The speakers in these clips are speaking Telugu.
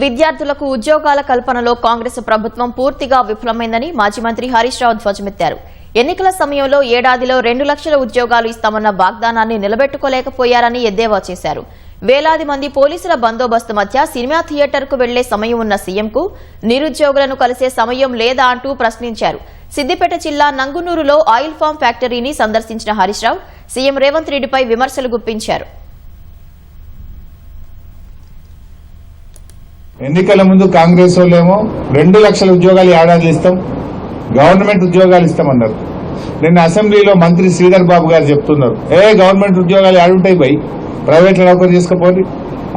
విద్యార్థులకు ఉద్యోగాల కల్పనలో కాంగ్రెస్ ప్రభుత్వం పూర్తిగా విఫలమైందని మాజీ మంత్రి హరీష్ రావు ధ్వజమెత్తారు. ఎన్నికల సమయంలో ఏడాదిలో రెండు లక్షల ఉద్యోగాలు ఇస్తామన్న వాగ్దానాన్ని నిలబెట్టుకోలేకపోయారని ఎద్దేవా చేశారు. వేలాది మంది పోలీసుల బందోబస్తు మధ్య సినిమా థియేటర్కు వెళ్ళే సమయం ఉన్న సీఎంకు నిరుద్యోగులను కలిసే సమయం లేదా అంటూ ప్రశ్నించారు. సిద్దిపేట జిల్లా నంగునూరులో ఆయిల్ ఫామ్ ఫ్యాక్టరీని సందర్శించిన హరీష్ రావు సీఎం రేవంత్ రెడ్డిపై విమర్శలు గుప్పించారు. ఎన్నికల ముందు కాంగ్రెస్ వాళ్ళేమో రెండు లక్షల ఉద్యోగాలు ఏడాది ఇస్తాం. గవర్నమెంట్ ఉద్యోగాలు ఇస్తామన్నారు. నిన్న అసెంబ్లీలో మంత్రి శ్రీధర్ బాబు గారు చెప్తున్నారు. ఏ గవర్నమెంట్ ఉద్యోగాలు ఏడుంటాయి పోయి ప్రైవేట్లో నౌకరీ చేసుకోపోయి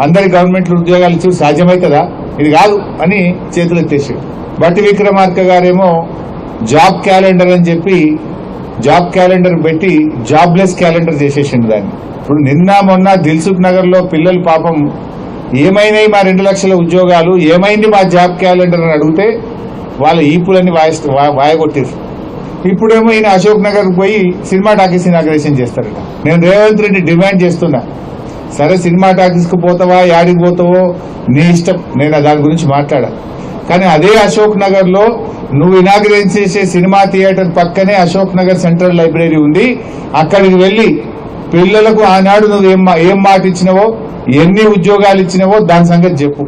అందరి గవర్నమెంట్ ఉద్యోగాలు ఇచ్చి సాధ్యమవుతుందా ఇది కాదు అని చేతులు ఎత్తేసాడు బట్టి విక్రమార్క గారేమో జాబ్ క్యాలెండర్ అని చెప్పి జాబ్ క్యాలెండర్ పెట్టి జాబ్లెస్ క్యాలెండర్ చేసేసిండు దాన్ని. ఇప్పుడు నిన్న మొన్న దిల్సుఖ్ నగర్లో పిల్లలు పాపం ఏమైనాయి మా రెండు లక్షల ఉద్యోగాలు? ఏమైంది మా జాబ్ క్యాలెండర్ అని అడిగితే వాళ్ళ ఈపులన్నీ వాయిస్ వాయగొట్టేసి ఇప్పుడేమో ఈయన అశోక్ నగర్ పోయి సినిమా టాకీస్ ఇనాగ్రేషన్ చేస్తారట. నేను రేవంత్ రెడ్డి డిమాండ్ చేస్తున్నా. సరే సినిమా టాకీస్కి పోతావా? యాడికి పోతావో? నీ ఇష్టం. నేను దాని గురించి మాట్లాడా. కానీ అదే అశోక్ నగర్లో నువ్వు ఇనాగ్రేట్ చేసే సినిమా థియేటర్ పక్కనే అశోక్ నగర్ సెంట్రల్ లైబ్రరీ ఉంది. అక్కడికి వెళ్ళి పిల్లలకు ఆనాడు నువ్వు ఏం ఏం మాట ఇచ్చినవో ఎన్ని ఉద్యోగాలు ఇచ్చినవో దాని సంగతి చెప్పు.